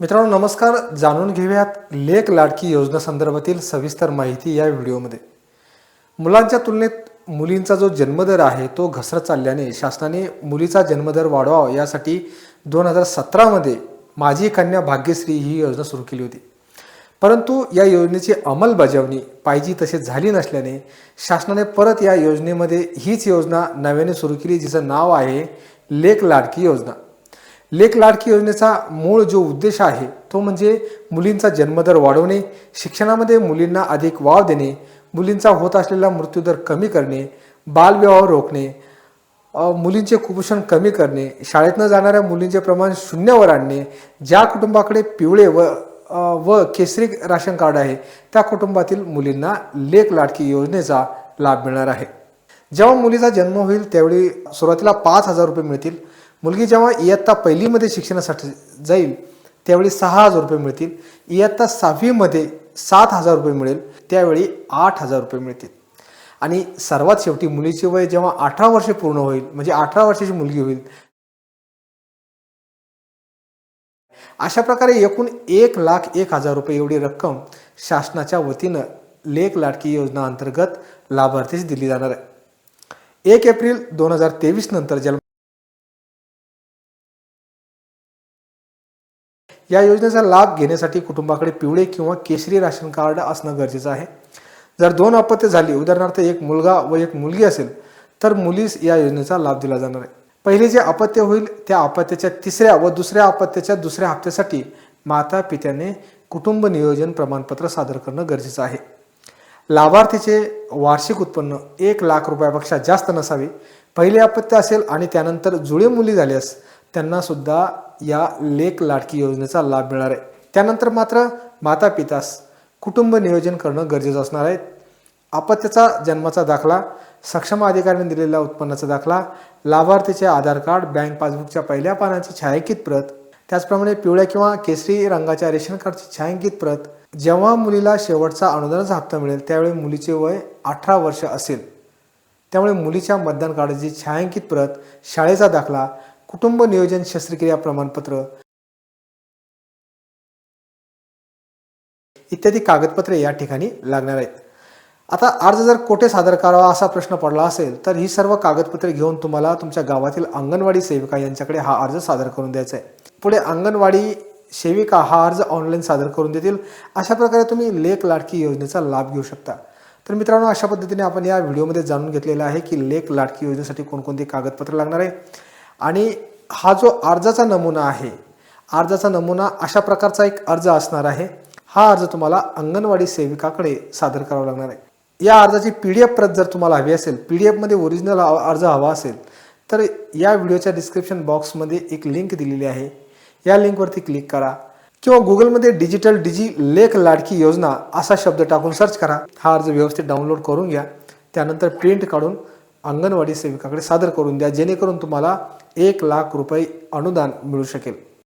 मित्रांनो नमस्कार. जाणून घेऊयात लेख लाडकी योजना संदर्भातील सविस्तर माहिती या व्हिडिओमध्ये. मुलांच्या तुलनेत मुलींचा जो जन्मदर आहे तो घसरत चालल्याने शासनाने मुलीचा जन्मदर वाढवावा यासाठी दोन हजार सतरामध्ये माझी कन्या भाग्यश्री ही योजना सुरू केली होती. परंतु या योजनेची अंमलबजावणी पाहिजे तशी झाली नसल्याने शासनाने परत या योजनेमध्ये हीच योजना नव्याने सुरू केली जिचं नाव आहे लेख लाडकी योजना. लेख लाडकी योजनेचा मूळ जो उद्देश आहे तो म्हणजे मुलींचा जन्मदर वाढवणे शिक्षणामध्ये मुलींना अधिक वाव देणे मुलींचा होत असलेला मृत्यूदर कमी करणे बालविवाह रोखणे मुलींचे कुपोषण कमी करणे शाळेत न जाणाऱ्या मुलींचे प्रमाण शून्यावर आणणे ज्या कुटुंबाकडे पिवळे व व केसरी राशन कार्ड आहे त्या कुटुंबातील मुलींना लेख लाडकी योजनेचा लाभ मिळणार आहे. जेव्हा मुलीचा जन्म होईल त्यावेळी सुरुवातीला पाच हजार रुपये मिळतील. मुलगी जेव्हा इयत्ता पहिलीमध्ये शिक्षणासाठी जाईल त्यावेळी सहा हजार रुपये मिळतील. इयत्ता सहावीमध्ये सात हजार रुपये मिळेल त्यावेळी आठ हजार रुपये मिळतील. आणि सर्वात शेवटी मुलीचे वय जेव्हा अठरा वर्षे पूर्ण होईल म्हणजे अठरा वर्षाची मुलगी होईल अशा प्रकारे एकूण एक लाख एक हजार रुपये एवढी रक्कम शासनाच्या वतीनं लेख लाडकी योजना अंतर्गत लाभार्थीस दिली जाणार आहे. एक एप्रिल दोन हजार तेवीस नंतर जन्म या योजनेचा लाभ घेण्यासाठी कुटुंबाकडे पिवळे किंवा केशरी राशन कार्ड असणं गरजेचं आहे. जर दोन अपत्य झाली उदाहरणार्थ एक मुलगा व एक मुलगी असेल तर मुलीस या योजनेचा लाभ दिला जाणार आहे. पहिले जे अपत्य होईल त्या अपत्याच्या तिसऱ्या व दुसऱ्या अपत्याच्या दुसऱ्या हप्त्यासाठी माता पित्याने कुटुंब नियोजन प्रमाणपत्र सादर करणं गरजेचं आहे. लाभार्थीचे वार्षिक उत्पन्न एक लाख रुपयापेक्षा जास्त नसावे. पहिले अपत्य असेल आणि त्यानंतर जुळे मुली झाल्यास त्यांना सुद्धा या लेख लाडकी योजनेचा लाभ मिळणार आहे. त्यानंतर मात्र माता पितास कुटुंब नियोजन करणं गरजेचं असणार आहे. अपत्याचा जन्माचा दाखला सक्षम अधिकाऱ्याने दिलेला उत्पन्नाचा दाखला लाभार्थीचे आधार कार्ड बँक पासबुकच्या पहिल्या पानाची छायांकित प्रत त्याचप्रमाणे पिवळ्या किंवा केसरी रंगाच्या रेशन कार्डची छायांकित प्रत जेव्हा मुलीला शेवटचा अनुदानाचा हप्ता मिळेल त्यावेळी मुलीचे वय अठरा वर्ष असेल. त्यामुळे मुलीच्या मतदान कार्डाची छायांकित प्रत शाळेचा दाखला कुटुंब नियोजन शस्त्रक्रिया प्रमाणपत्र इत्यादी कागदपत्रे या ठिकाणी लागणार आहेत. आता अर्ज जर कोठे सादर करावा असा प्रश्न पडला असेल तर ही सर्व कागदपत्रे घेऊन तुम्हाला तुमच्या गावातील अंगणवाडी सेविका यांच्याकडे हा अर्ज सादर करून द्यायचा आहे. पुढे अंगणवाडी सेविका हा अर्ज ऑनलाईन सादर करून देतील. अशा प्रकारे तुम्ही लेख लाडकी योजनेचा लाभ घेऊ शकता. तर मित्रांनो अशा पद्धतीने आपण या व्हिडिओमध्ये जाणून घेतलेलं आहे की लेख लाडकी योजनेसाठी कोणकोणती कागदपत्र लागणार आहे. आणि हा जो अर्जाचा नमुना आहे अर्जाचा नमुना अशा प्रकारचा एक अर्ज असणार आहे. हा अर्ज तुम्हाला अंगणवाडी सेविकाकडे सादर करावा लागणार आहे. या अर्जाची पी डी एफ प्रत जर तुम्हाला हवी असेल पी डी एफमध्ये ओरिजिनल अर्ज हवा असेल तर या व्हिडिओच्या डिस्क्रिप्शन बॉक्समध्ये एक लिंक दिलेली आहे. या लिंकवरती क्लिक करा किंवा गुगलमध्ये डिजिटल डिजी लेख लाडकी योजना असा शब्द टाकून सर्च करा. हा अर्ज व्यवस्थित डाउनलोड करून घ्या. त्यानंतर प्रिंट काढून अंगणवाडी सेविकाकडे सादर करून द्या जेणेकरून तुम्हाला एक लाख रुपये अनुदान मिळू शकेल.